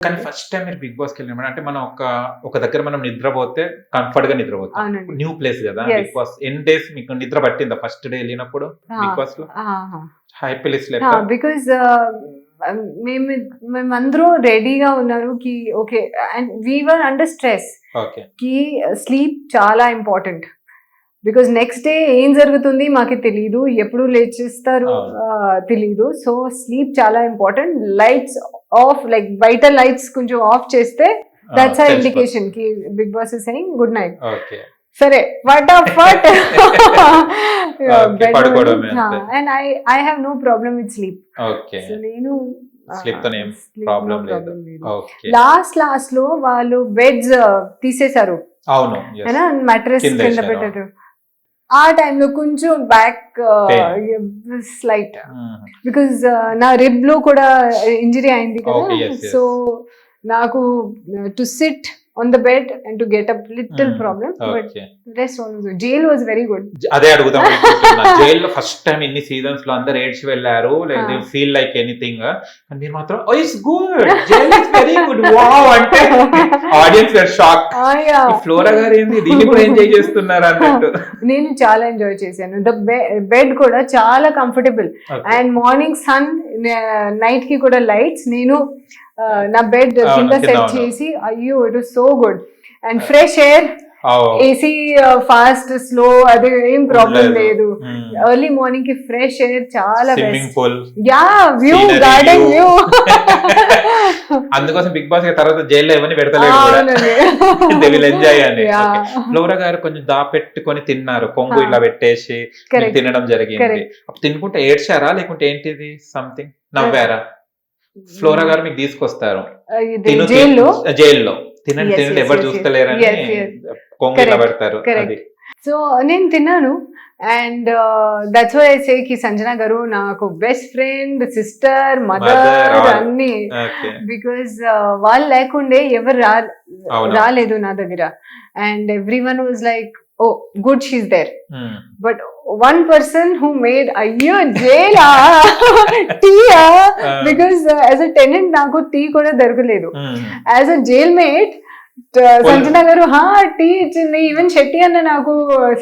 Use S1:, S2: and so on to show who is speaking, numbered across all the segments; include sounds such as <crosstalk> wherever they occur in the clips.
S1: కానీ first time మీరు big బాస్కి వెళ్ళిన అంటే మనం ఒక ఒక దగ్గర మనం నిద్రపోతే కంఫర్ట్గా నిద్రపోతాం. న్యూ ప్లేస్ కదా. బిగ్ బాస్ ఎన్ని డేస్ మీకు నిద్ర పట్టిందా ఫస్ట్ డే వెళ్ళినప్పుడు బిగ్ బాస్లో? లిస్ట్ లెక్క
S2: బికాస్ మేము మేమందరూ రెడీగా ఉన్నారు కి okay and we were under
S1: stress okay
S2: కి స్లీప్ చాలా ఇంపార్టెంట్ బికాజ్ నెక్స్ట్ డే ఏం జరుగుతుంది మాకు తెలియదు ఎప్పుడు లేచేస్తారు తెలీదు. సో స్లీప్ చాలా ఇంపార్టెంట్ లైట్స్ ఆఫ్ లైక్ బయట లైట్స్ కొంచెం ఆఫ్ చేస్తే దట్స్ ఆ ఇండికేషన్కి Bigg Boss is saying good
S1: night
S2: సరే ఫటాఫట్. And I I have
S1: no
S2: problem with
S1: sleep so నేను
S2: లాస్ట్ లాస్ట్లో వాళ్ళు బెడ్స్ తీసేశారు.
S1: అవును.
S2: మెట్రెస్
S1: కింద.
S2: పెట్టారు. ఆ టైంలో కొంచెం బ్యాక్ స్లైట్. బికాజ్ నా రిబ్లో కూడా ఇంజరీ అయింది కదా. సో నాకు to sit on the bed and to get
S1: up
S2: little. Problem
S1: but
S2: rest also jail was very good
S1: అదే అడుగుదాం. జైల్లో ఫస్ట్ టైం ఇన్ని సీజన్స్లో అందరు ఏడ్చి వెళ్ళారు లేదా. ఫీల్ లైక్ ఎనీథింగ్ కానీ మీరు మాత్రం ఓ it's good jail is very good wow అంటే ఆడియన్స్ వేర్ షాక్ ఫ్లోరా గారు ఏంది? దీన్ని కూడా ఎంజాయ్ చేస్తున్నారు అన్నట్టు. <laughs>
S2: నేను చాలా ఎంజాయ్ చేశాను. ద బెడ్ కూడా చాలా కంఫర్టబుల్. అండ్ మార్నింగ్ సన్ నైట్కి కూడా లైట్స్ నేను నా బెడ్ కింద సెట్. చేసి అయ్యో it so good and fresh
S1: air.
S2: AC fast slow అది ఏం ప్రాబ్లం
S1: లేదు. Hmm.
S2: ఎర్లీ మార్నింగ్కి ఫ్రెష్ ఎయిర్ చాలా యా వ్యూ గార్డెన్. వ్యూ
S1: అందుకోసం బిగ్ బాస్ తర్వాత జైల్లో <laughs> They will enjoy <laughs> అని. ఫ్లోరా గారు కొంచెం దాపెట్టుకొని తిన్నారు కొంగు
S2: Ah.
S1: ఇలా పెట్టేసి తినడం జరిగింది. అప్పుడు తినుకుంటే ఏడ్చారా లేకుంటే ఏంటిది సంథింగ్ నవ్వారా ఫ్లోరా గారు మీకు తీసుకొస్తారు
S2: జైల్లో
S1: జైల్లో తినండి తినండి ఎవరు. చూస్తలేరని. కొంగు పెడతారు. అది
S2: సో నేను తిన్నాను అండ్ దట్స్ వై సే కి సంజన గారు నాకు బెస్ట్ ఫ్రెండ్ సిస్టర్ మదర్. అన్ని బికాస్ వాళ్ళు లేకుండే ఎవరు రా? రాలేదు నా దగ్గర and everyone was like oh good she's there
S1: Hmm.
S2: One person who made అయ్యో జైలా టీయా
S1: Ah.
S2: Because as a tenant నాకు టీ కూడా దొరకలేదు. As a jail mate Sanjana గారు హా టీ ఇచ్చింది ఈవెన్ శెట్టి అన్న నాకు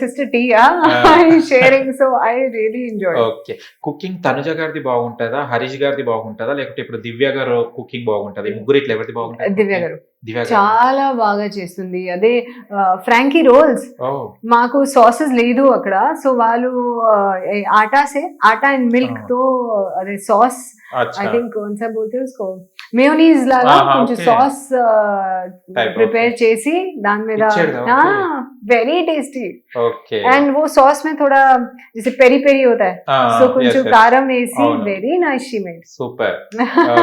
S2: సిస్టర్ టీయా
S1: Ah.
S2: Sharing so I really enjoy
S1: okay cooking Tanuja గారిది బాగుంటుందా? హరీష్ గారిది బాగుంటుందా? లేకపోతే ఇప్పుడు దివ్య గారు కుకింగ్ బాగుంటది? ముగ్గురు ఇట్లా ఎవరిది బాగుంటుంది
S2: దివ్య గారు. చాలా బాగా చేస్తుంది. అదే ఫ్రాంకీ రోల్స్ మాకు సాసెస్ లేదు అక్కడ. సో వాళ్ళు ఆటాసే ఆటా అండ్ మిల్క్తో అదే సాస్ ఐ థింక్ మేయోనీస్ లాగా కొంచెం సాస్ ప్రిపేర్ చేసి దాని మీద
S1: ఇచ్చాడు, okay.
S2: Very tasty
S1: okay
S2: and वो सॉस में थोड़ा जैसे पेरी पेरी होता है సో కొంచెం కారం వేసి
S1: అవును.
S2: Very nice she made
S1: super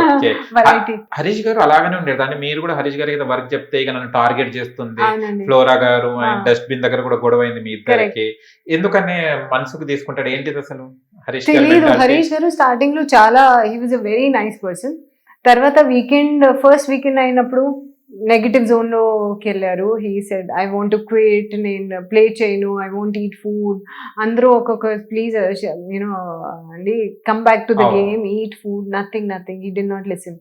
S1: Okay.
S2: Variety
S1: Harish garu అలాగనే ఉండేది అంటే మీరు కూడా హరీష్ గారికి ఏదో వర్క్ చెప్తే ఇక నన్ను టార్గెట్ చేస్తుంది
S2: అవునండి
S1: flora garu and
S2: Ah.
S1: Dust bin దగ్గర కూడా గొడవ అయింది మీ ఇద్దరికి ఎందుకనే మనసుకు తీసుకుంటాడు ఏంటిది అసలు హరీష్ గారి
S2: తెలీదు
S1: mentality?
S2: హరీష్ గారు స్టార్టింగ్ లో చాలా he was a very nice person తర్వాత వీకెండ్ ఫస్ట్ వీకెండ్ అయినప్పుడు నెగిటివ్ జోన్లోకి వెళ్ళారు he said I want quit నేను ప్లే చేయను. ఐ వాంట్ ఈట్ ఫుడ్ అందరూ ఒక్కొక్క ప్లీజ్ యూనో అండి come back to
S1: the.
S2: Game eat food nothing nothing he did not listen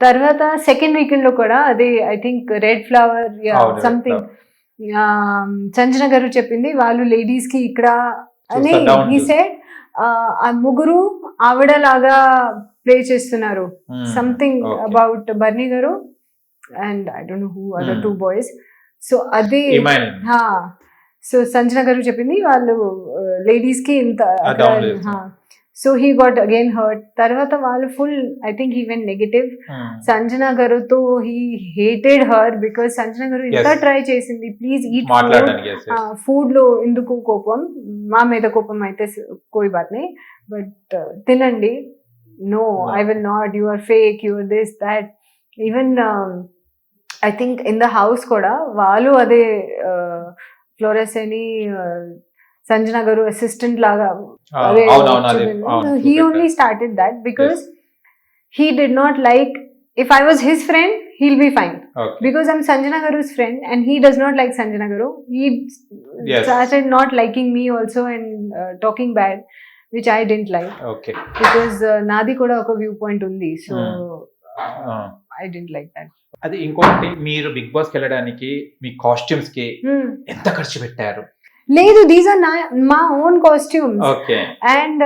S2: తర్వాత సెకండ్ వీకెండ్లో కూడా అది I
S1: think red
S2: flower something Sanjana గారు చెప్పింది వాళ్ళు లేడీస్కి ఇక్కడ అని ఈ. సెడ్ ఆ ముగ్గురు ఆవిడ లాగా ప్లే చేస్తున్నారు. సంథింగ్. అబౌట్ బర్నీ గారు and I don't know who
S1: other.
S2: Two boys so అది సో సంజన గారు చెప్పింది వాళ్ళు లేడీస్కి ఇంత. So he. Got again hurt తర్వాత వాళ్ళు full I think even
S1: negative.
S2: Sanjana గారుతో he hated her because Sanjana గారు ఇంత. ట్రై చేసింది. Please
S1: eat yes.
S2: ఫుడ్లో ఎందుకు కోపం? మా మీద కోపం అయితే కోయి బాత్ నే బట్ తినండి. No
S1: No.
S2: I will not you are fake you are this that even I think in the house కూడా వాళ్ళు అదే ఫ్లోరెస్ అని uh, సంజన గారు అసిస్టెంట్ లాగా
S1: Ah,
S2: he. Only started that because he did not like if I was
S1: his
S2: friend he'll be fine friend and he does not like Sanjana Garu. He
S1: Yes.
S2: started not liking me also and uh, talking bad, which I didn't like
S1: Okay.
S2: because uh, నాది కూడా ఒక view point ఉంది so
S1: Ah.
S2: I didn't like that
S1: అది ఇంకొకటి మీరు big బాస్కి వెళ్ళడానికి మీ
S2: కాస్ట్యూమ్స్కి.
S1: ఎంత ఖర్చు పెట్టారు?
S2: లేదు దీస్ ఆర్ నా మా own costumes
S1: okay.
S2: And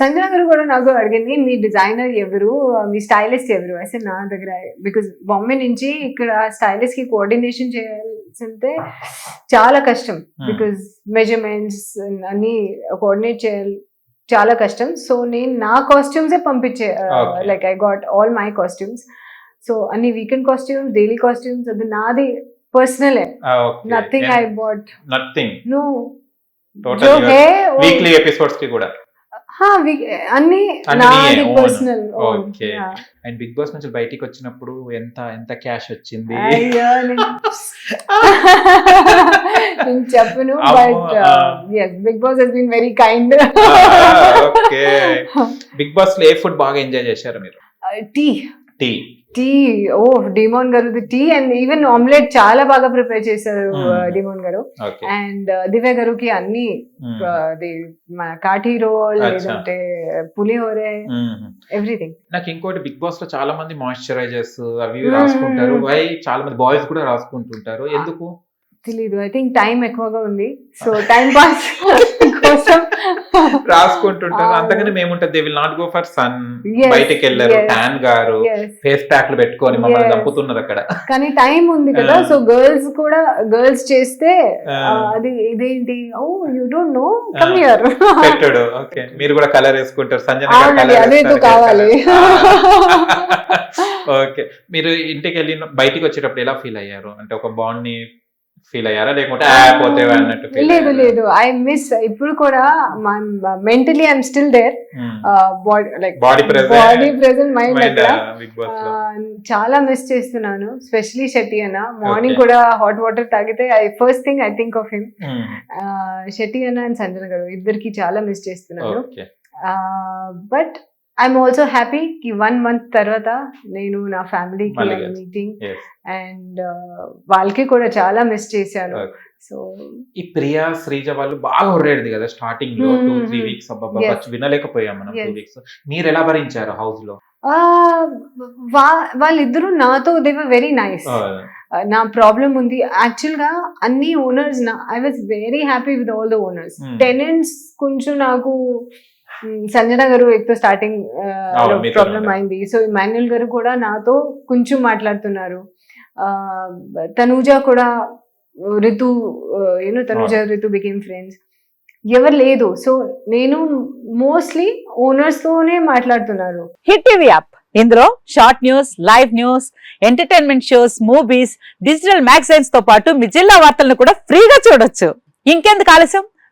S2: Sanjana గారు కూడా నాకు అడిగింది మీ డిజైనర్ ఎవరు? మీ స్టైలిస్ట్ ఎవరు? అసలు నా దగ్గర బికాస్ బాంబే నుంచి ఇక్కడ స్టైలిస్ట్కి కోఆర్డినేషన్ చేయాల్సింటే చాలా కష్టం. బికాస్ మెజర్మెంట్స్ అన్ని కోఆర్డినేట్ చేయాలి చాలా కష్టం. సో నేను నా కాస్ట్యూమ్స్ పంపించే. Like I got all my costumes so అన్ని వీకెండ్ కాస్ట్యూమ్స్ డైలీ కాస్ట్యూమ్స్ అది నాది
S1: personal
S2: nothing
S1: I
S2: bought nothing
S1: no weekly ఎపిసోడ్స్కి కూడా
S2: అన్ని నాది personal
S1: okay and Bigg Boss నుంచి బయటికి వచ్చినప్పుడు ఎంత ఎంత క్యాష్ వచ్చింది? <laughs>
S2: చెప్పను but Bigg Boss has been very
S1: kind okay Bigg బాస్లో ఏ ఫుడ్ బాగా ఎంజాయ్ చేశారు మీరు?
S2: టీ
S1: టీ
S2: టీ ఓ డిమోన్ గారు టీ అండ్ ఈవెన్ ఆమ్లెట్ చాలా బాగా ప్రిపేర్ చేశారు
S1: Hmm.
S2: డిమోన్ గారు అండ్ దివ్య గారుకి అన్ని
S1: Hmm.
S2: మన కాఠీ రోల్. లేదంటే పులిహోరే ఎవ్రీథింగ్
S1: నాకు ఇంకోటి బిగ్ బాస్లో చాలా మంది మాయిశ్చరైజర్స్ అవి
S2: Hmm.
S1: రాసుకుంటారు వై చాలా మంది బాయ్స్ కూడా రాసుకుంటుంటారు ఎందుకు
S2: తెలీదు. ఐ థింక్ టైం ఎక్కువగా ఉంది. సో టైం పాస్ కోసం
S1: రాసుకుంటుంటారు. అంతగానే మేముంటది they will not go for
S2: sun
S1: బయటకి వెళ్ళారు. ట్యాన్ గారు. ఫేస్ ప్యాక్లు పెట్టుకొని మమ్మల్ని. చంపుతున్నారు అక్కడ.
S2: కానీ టైం ఉంది కదా. సో గర్ల్స్ కూడా గర్ల్స్ చేస్తే. ఆ, అది ఇదేంటి? ఓ you don't know
S1: come.
S2: Here
S1: పెట్టాడు. ఓకే మీరు కూడా కలర్ వేసుకుంటారు. సంజన గారు
S2: అదే కావాలి.
S1: ఓకే <laughs> <laughs> మీరు ఇంటికి వెళ్ళి బయటికి వచ్చేటప్పుడు ఎలా ఫీల్ అయ్యారు? అంటే ఒక బాండ్ని ఫీల్ అయ్యారా లేకుంటే ఆ పోతే అన్నట్టు
S2: లేదు? లేదు ఐ మిస్ ఇప్పుడు కూడా mentally I'm still
S1: there.
S2: Body like.
S1: Body present mind
S2: అక్కడ
S1: uh.
S2: ఆ, చాలా మిస్ చేస్తున్నాను స్పెషలీ షెట్టి అన్న మార్నింగ్. కూడా హాట్ వాటర్ తాగితే I first thing I think of
S1: him.
S2: Shetty అన్న అండ్ సంజన గారు ఇద్దరికి చాలా మిస్ చేస్తున్నాను బట్ ఐఎమ్ ఆల్సో హ్యాపీ కి వన్ మంత్ తర్వాత నేను నా ఫ్యామిలీకి. మీటింగ్. అండ్ వాళ్ళకి కూడా చాలా మిస్ చేశాను. సో
S1: ఈ ప్రియా శ్రీజ వాళ్ళు బాగా హొర్రేది కదా
S2: స్టార్టింగ్లో
S1: టూ త్రీ. వీక్స్. వినలేకపోయాం మనం టూ. వీక్స్ మీరు ఎలా భరించారు హౌస్లో
S2: వాళ్ళిద్దరూ నాతో దేవర్ వెరీ నైస్ నా ప్రాబ్లం ఉంది యాక్చువల్గా అన్ని ఓనర్స్ నా I was very happy with all the
S1: owners.
S2: Tenants కొంచెం నాకు సంజన గారు ఎక్కువ స్టార్టింగ్ ప్రాబ్లం. అయింది. సో ఇమాన్యుల్ గారు కూడా నాతో కొంచెం మాట్లాడుతున్నారు. తనూజ కూడా Ritu you know Tanuja Ritu became friends ఎవరు లేదు. సో నేను మోస్ట్లీ ఓనర్స్ తోనే మాట్లాడుతున్నారు.
S3: Hit TV app. ఇందులో short news live news entertainment shows movies digital మ్యాగజైన్స్తో పాటు మీ జిల్లా వార్తలను కూడా ఫ్రీగా చూడొచ్చు. ఇంకెందుకు ఆలస్యం?